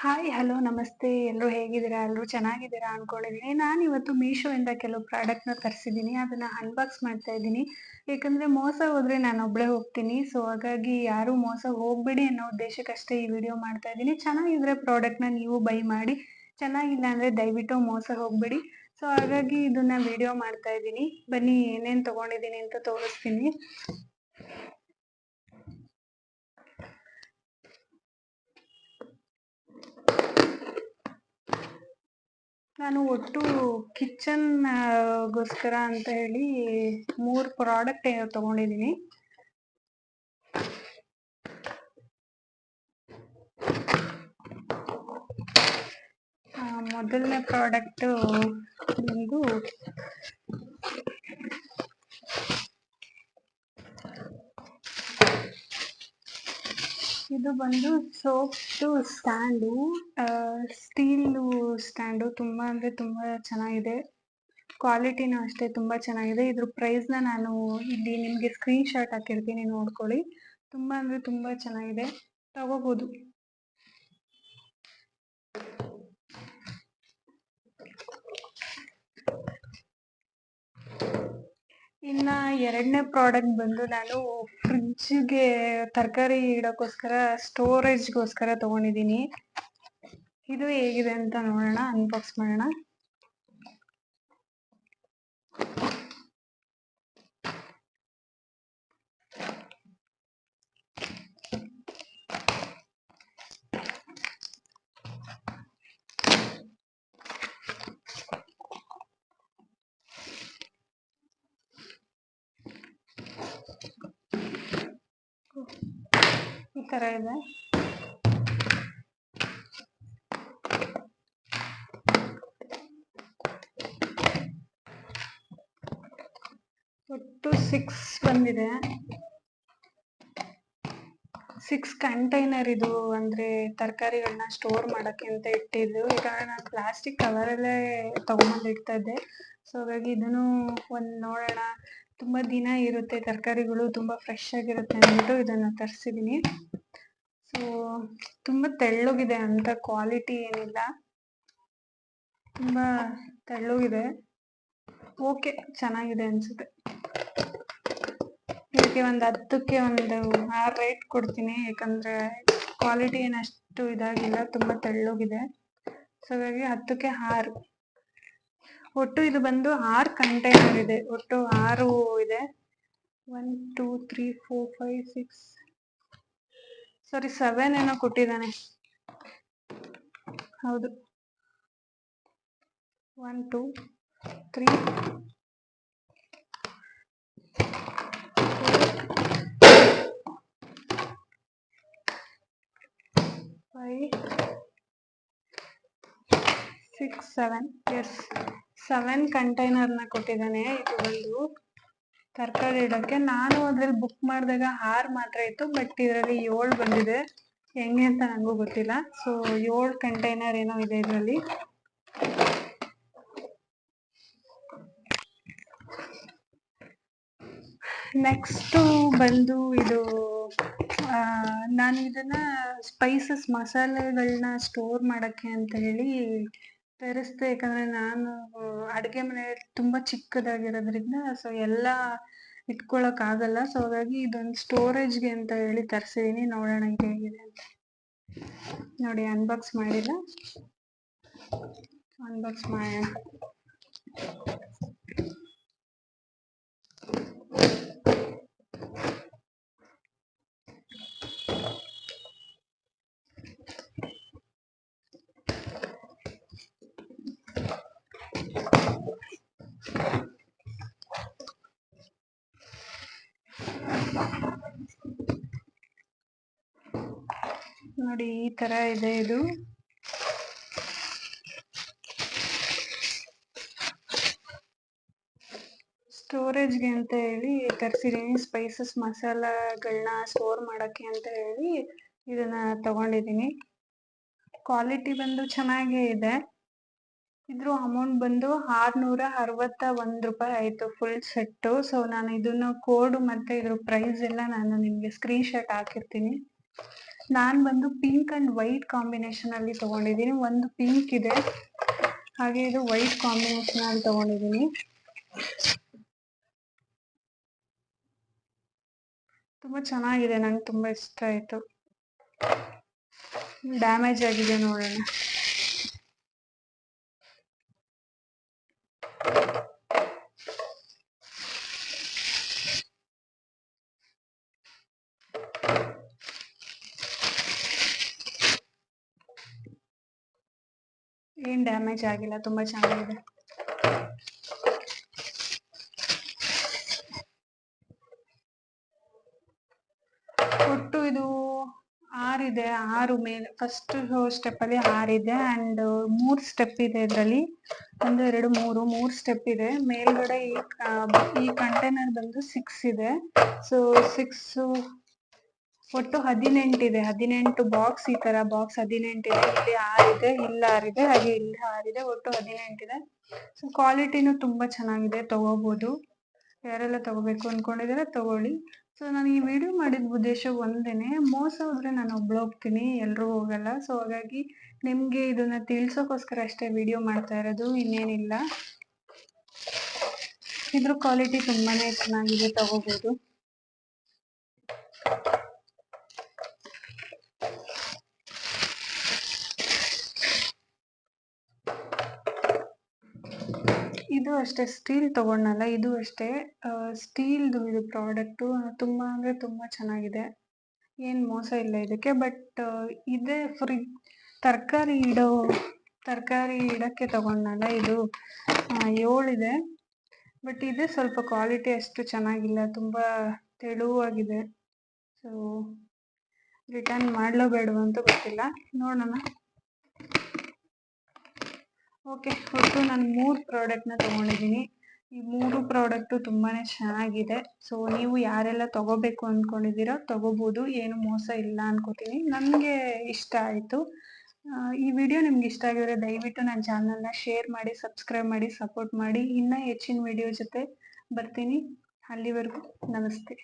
Hi hello ನಮಸ್ತೆ. ಎಲ್ಲರೂ ಹೇಗಿದ್ದೀರಾ? ಎಲ್ಲರೂ ಚೆನ್ನಾಗಿದ್ದೀರಾ ಅನ್ಕೊಂಡಿದ್ದೀನಿ ನಾನು ಇವತ್ತು ಮೀಶೋಯಿಂದ ಕೆಲವು ಪ್ರಾಡಕ್ಟ್ನ ತರಿಸಿದ್ದೀನಿ ಅದನ್ನು ಅನ್ಬಾಕ್ಸ್ ಮಾಡ್ತಾ ಇದ್ದೀನಿ. ಏಕೆಂದರೆ ಮೋಸ ಹೋದರೆ ನಾನು ಒಬ್ಬಳೇ ಹೋಗ್ತೀನಿ. ಸೊ ಹಾಗಾಗಿ ಯಾರೂ ಮೋಸ ಹೋಗಬೇಡಿ ಅನ್ನೋ ಉದ್ದೇಶಕ್ಕಷ್ಟೇ ಈ ವಿಡಿಯೋ ಮಾಡ್ತಾ ಇದ್ದೀನಿ. ಚೆನ್ನಾಗಿದ್ರೆ ಪ್ರಾಡಕ್ಟ್ನ ನೀವು ಬೈ ಮಾಡಿ. ಚೆನ್ನಾಗಿಲ್ಲ ಅಂದರೆ ದಯವಿಟ್ಟು ಮೋಸ ಹೋಗ್ಬೇಡಿ. ಸೊ ಹಾಗಾಗಿ ಇದನ್ನ ವಿಡಿಯೋ ಮಾಡ್ತಾ ಇದ್ದೀನಿ. ಬನ್ನಿ ಏನೇನು ತೊಗೊಂಡಿದ್ದೀನಿ ಅಂತ ತೋರಿಸ್ತೀನಿ. ನಾನು ಒಟ್ಟು ಕಿಚನ್ ಗೋಸ್ಕರ ಅಂತ ಹೇಳಿ ಮೂರು ಪ್ರಾಡಕ್ಟ್ ತಗೊಂಡಿದ್ದೀನಿ ಮೊದಲನೇ ಪ್ರಾಡಕ್ಟು ಬಂದು ಇದು ಬಂದು ಸೋಪ್ದು ಸ್ಟ್ಯಾಂಡು ಸ್ಟೀಲು ಸ್ಟ್ಯಾಂಡು ತುಂಬಾ ಅಂದ್ರೆ ತುಂಬಾ ಚೆನ್ನಾಗಿದೆ. ಕ್ವಾಲಿಟಿನೂ ಅಷ್ಟೇ ತುಂಬಾ ಚೆನ್ನಾಗಿದೆ. ಇದ್ರ ಪ್ರೈಸ್ನ ನಾನು ಇಲ್ಲಿ ನಿಮಗೆ ಸ್ಕ್ರೀನ್ ಶಾಟ್ ಹಾಕಿರ್ತೀನಿ ನೋಡ್ಕೊಳ್ಳಿ. ತುಂಬಾ ಅಂದ್ರೆ ತುಂಬಾ ಚೆನ್ನಾಗಿದೆ. ತಗೋಬೋದು. ಇನ್ನ ಎರಡನೇ ಪ್ರಾಡಕ್ಟ್ ಬಂದು ನಾನು ಫ್ರಿಡ್ಜ್ಗೆ ತರಕಾರಿ ಇಡೋಕ್ಕೋಸ್ಕರ ಸ್ಟೋರೇಜ್ಗೋಸ್ಕರ ತಗೊಂಡಿದ್ದೀನಿ. ಇದು ಹೇಗಿದೆ ಅಂತ ನೋಡೋಣ ಅನ್ಬಾಕ್ಸ್ ಮಾಡೋಣ. ತರ ಇದೆ. ಒಟ್ಟು ಸಿಕ್ಸ್ ಬಂದಿದೆ. ಸಿಕ್ಸ್ ಕಂಟೈನರ್ ಇದು ಅಂದ್ರೆ ತರಕಾರಿಗಳನ್ನ ಸ್ಟೋರ್ ಮಾಡಕ್ಕೆ ಅಂತ ಇಟ್ಟಿದ್ದು. ಈಗ ನಾನು ಪ್ಲಾಸ್ಟಿಕ್ ಕವರಲ್ಲೇ ತಗೊಂಬಂದು ಇಡ್ತಾ ಇದ್ದೆ. ಸೊ ಹಾಗಾಗಿ ಇದನ್ನು ಒಂದು ನೋಡೋಣ. ತುಂಬಾ ದಿನ ಇರುತ್ತೆ. ತರಕಾರಿಗಳು ತುಂಬಾ ಫ್ರೆಶ್ ಆಗಿರುತ್ತೆ ಅಂದ್ಬಿಟ್ಟು ಇದನ್ನ ತರಿಸಿದೀನಿ. ಸೊ ತುಂಬಾ ತೆಳ್ಳಗಿದೆ ಅಂತ ಕ್ವಾಲಿಟಿ ಏನಿಲ್ಲ. ತುಂಬಾ ತೆಳ್ಳಗಿದೆ. ಓಕೆ ಚೆನ್ನಾಗಿದೆ ಅನ್ಸುತ್ತೆ. ಇದಕ್ಕೆ ಒಂದು ಹತ್ತಕ್ಕೆ ಒಂದು ಆರು ರೇಟ್ ಕೊಡ್ತೀನಿ. ಯಾಕಂದ್ರೆ ಕ್ವಾಲಿಟಿ ಏನಷ್ಟು ಇದಾಗಿಲ್ಲ, ತುಂಬಾ ತೆಳ್ಳಗಿದೆ. ಸೊ ಹಾಗಾಗಿ ಹತ್ತಕ್ಕೆ ಆರು. ಒಟ್ಟು ಇದು ಬಂದು ಆರು ಕಂಟೈನರ್ ಇದೆ. ಒಟ್ಟು ಆರು ಇದೆ. One two three four five six sorry seven ಏನೋ ಕೊಟ್ಟಿದ್ದಾನೆ. ಹೌದು. One two three five six seven S seven ಕಂಟೈನರ್ನ ಕೊಟ್ಟಿದ್ದಾನೆ, ಇದು ಒಂದು. ತರಕಾರಿ ಇಡಕ್ಕೆ. ನಾನು ಅದ್ರಲ್ಲಿ ಬುಕ್ ಮಾಡಿದಾಗ ಆರು ಮಾತ್ರ ಇತ್ತು ಬಟ್ ಇದರಲ್ಲಿ ಏಳು ಬಂದಿದೆ. ಹೆಂಗೆ ಅಂತ ನನಗೂ ಗೊತ್ತಿಲ್ಲ. ಸೊ ಏಳು ಕಂಟೈನರ್ ಏನೋ ಇದೆ ಇದರಲ್ಲಿ. ನೆಕ್ಸ್ಟು ಬಂದು ಇದು ನಾನು ಇದನ್ನ ಸ್ಪೈಸಸ್ ಮಸಾಲೆಗಳನ್ನ ಸ್ಟೋರ್ ಮಾಡೋಕ್ಕೆ ಅಂತ ಹೇಳಿ ತರಿಸ್ದೆ ಯಾಕಂದ್ರೆ ನಾನು ಅಡುಗೆ ಮನೆ ತುಂಬ ಚಿಕ್ಕದಾಗಿರೋದ್ರಿಂದ ಸೊ ಎಲ್ಲ ಇಟ್ಕೊಳಕ್ ಆಗಲ್ಲ. ಸೊ ಹಾಗಾಗಿ ಇದೊಂದು ಸ್ಟೋರೇಜ್ಗೆ ಅಂತ ಹೇಳಿ ತರಿಸಿದೀನಿ. ನೋಡೋಣ ಹೇಗಿದೆ ಅಂತ. ನೋಡಿ ಅನ್ಬಾಕ್ಸ್ ಮಾಡಿಲ್ಲ. ಅನ್ಬಾಕ್ಸ್ ಮಾಡೋಣ. ನೋಡಿ, ಈ ತರ ಇದೆ ಇದು. ಸ್ಟೋರೇಜ್ಗೆ ಅಂತ ಹೇಳಿ ತರಿಸಿದೀನಿ ಸ್ಪೈಸಸ್ ಮಸಾಲಗಳನ್ನ ಸ್ಟೋರ್ ಮಾಡೋಕ್ಕೆ ಅಂತ ಹೇಳಿ ಇದನ್ನ ತಗೊಂಡಿದ್ದೀನಿ ಕ್ವಾಲಿಟಿ ಬಂದು ಚೆನ್ನಾಗೇ ಇದೆ. ಇದ್ರ ಅಮೌಂಟ್ ಬಂದು ಆರ್ನೂರ ಅರವತ್ತ ಒಂದ್ ರೂಪಾಯಿ ಆಯ್ತು ಫುಲ್ ಸೆಟ್ಟು ಸೊ ನಾನು ಇದನ್ನ ಕೋಡ್ ಮತ್ತೆ ಇದ್ರ ಪ್ರೈಸ್ ಎಲ್ಲ ನಾನು ನಿಮ್ಗೆ ಸ್ಕ್ರೀನ್ ಶಾಟ್ ಹಾಕಿರ್ತೀನಿ. ನಾನ್ ಬಂದು ಪಿಂಕ್ ಅಂಡ್ ವೈಟ್ ಕಾಂಬಿನೇಷನ್ ಅಲ್ಲಿ ತಗೊಂಡಿದ್ದೀನಿ. ಒಂದು ಪಿಂಕ್ ಇದೆ. ಹಾಗೆ ಇದು ವೈಟ್ ಕಾಂಬಿನೇಷನ್ ಅಲ್ಲಿ ತಗೊಂಡಿದ್ದೀನಿ. ತುಂಬಾ ಚೆನ್ನಾಗಿದೆ. ನಂಗೆ ತುಂಬಾ ಇಷ್ಟ ಆಯ್ತು. ಡ್ಯಾಮೇಜ್ ಆಗಿದೆ ನೋಡೋಣ. ಏನ್ ಡ್ಯಾಮೇಜ್ ಆಗಿಲ್ಲ ತುಂಬಾ ಚೆನ್ನಾಗಿದೆ ಒಟ್ಟು ಇದು ಆರಿದೆ ಆರು ಮೇಲೆ ಫಸ್ಟ್ ಸ್ಟೆಪ್ ಅಲ್ಲಿ ಆರಿದೆ ಅಂಡ್ ಮೂರ್ ಸ್ಟೆಪ್ ಇದೆ ಇದರಲ್ಲಿ. ಒಂದು, ಎರಡು, ಮೂರು, ಮೂರ್ ಸ್ಟೆಪ್ ಇದೆ. ಮೇಲ್ಗಡೆ ಈ ಈ ಕಂಟೈನರ್ ಬಂದು ಸಿಕ್ಸ್ ಇದೆ. ಸೊ ಸಿಕ್ಸ್ ಒಟ್ಟು ಹದಿನೆಂಟಿದೆ ಹದಿನೆಂಟು ಬಾಕ್ಸ್ ಈ ತರ ಬಾಕ್ಸ್ ಹದಿನೆಂಟಿದೆ ಇಲ್ಲಿ ಆರಿದೆ ಇಲ್ಲಿ ಆರಿದೆ ಹಾಗೆ ಇಲ್ಲಿ ಆರಿದೆ ಒಟ್ಟು ಹದಿನೆಂಟಿದೆ ಸೊ ಕ್ವಾಲಿಟಿನೂ ತುಂಬಾ ಚೆನ್ನಾಗಿದೆ ತಗೋಬಹುದು ಯಾರೆಲ್ಲ ತಗೋಬೇಕು ಅನ್ಕೊಂಡಿದಾರೆ, ತಗೊಳ್ಳಿ. ಸೊ ನಾನು ಈ ವಿಡಿಯೋ ಮಾಡಿದ ಉದ್ದೇಶ ಒಂದೇನೆ, ಮೋಸ ಹೋದ್ರೆ ನಾನು ಒಬ್ಳು ಹೋಗ್ತೀನಿ ಎಲ್ಲರೂ ಹೋಗಲ್ಲ. ಸೊ ಹಾಗಾಗಿ ನಿಮಗೆ ಇದನ್ನ ತಿಳ್ಸೋಕೋಸ್ಕರ ಅಷ್ಟೇ ವಿಡಿಯೋ ಮಾಡ್ತಾ ಇರೋದು, ಇನ್ನೇನಿಲ್ಲ. ಇದ್ರ ಕ್ವಾಲಿಟಿ ತುಂಬಾ ಚೆನ್ನಾಗಿದೆ ತಗೋಬಹುದು ಇದು ಅಷ್ಟೇ ಸ್ಟೀಲ್ ತಗೊಂಡಲ್ಲ ಇದು ಅಷ್ಟೇ ಸ್ಟೀಲ್ದು ಇದು ಪ್ರಾಡಕ್ಟು ತುಂಬ ಅಂದರೆ ತುಂಬ ಚೆನ್ನಾಗಿದೆ. ಏನು ಮೋಸ ಇಲ್ಲ ಇದಕ್ಕೆ ಬಟ್ ಇದೇ ಫ್ರಿ ತರಕಾರಿ ಇಡೋ, ತರಕಾರಿ ಇಡೋಕ್ಕೆ ತಗೊಂಡಲ್ಲ ಇದು ಏಳಿದೆ. ಬಟ್ ಇದೆ ಸ್ವಲ್ಪ ಕ್ವಾಲಿಟಿ ಅಷ್ಟು ಚೆನ್ನಾಗಿಲ್ಲ, ತುಂಬ ತೆಳುವಾಗಿದೆ. ಸೊ ರಿಟರ್ನ್ ಮಾಡಲೋ ಬೇಡವೋ ಅಂತ ಗೊತ್ತಿಲ್ಲ. ನೋಡೋಣ. ಓಕೆ, ಒಟ್ಟು ನಾನು ಮೂರು ಪ್ರಾಡಕ್ಟ್ನ ತಗೊಂಡಿದ್ದೀನಿ. ಈ ಮೂರು ಪ್ರಾಡಕ್ಟು ತುಂಬಾ ಚೆನ್ನಾಗಿದೆ. ಸೊ ನೀವು ಯಾರೆಲ್ಲ ತಗೋಬೇಕು ಅಂದ್ಕೊಂಡಿದ್ದೀರೋ ತೊಗೋಬೋದು. ಏನು ಮೋಸ ಇಲ್ಲ ಅನ್ಕೋತೀನಿ. ನನಗೆ ಇಷ್ಟ ಆಯಿತು. ಈ ವಿಡಿಯೋ ನಿಮ್ಗೆ ಇಷ್ಟ ಆಗಿದ್ರೆ ದಯವಿಟ್ಟು ನನ್ನ ಚಾನಲ್ನ ಶೇರ್ ಮಾಡಿ ಸಬ್ಸ್ಕ್ರೈಬ್ ಮಾಡಿ ಸಪೋರ್ಟ್ ಮಾಡಿ. ಇನ್ನೂ ಹೆಚ್ಚಿನ ವಿಡಿಯೋ ಜೊತೆ ಬರ್ತೀನಿ. ಅಲ್ಲಿವರೆಗೂ ನಮಸ್ತೆ.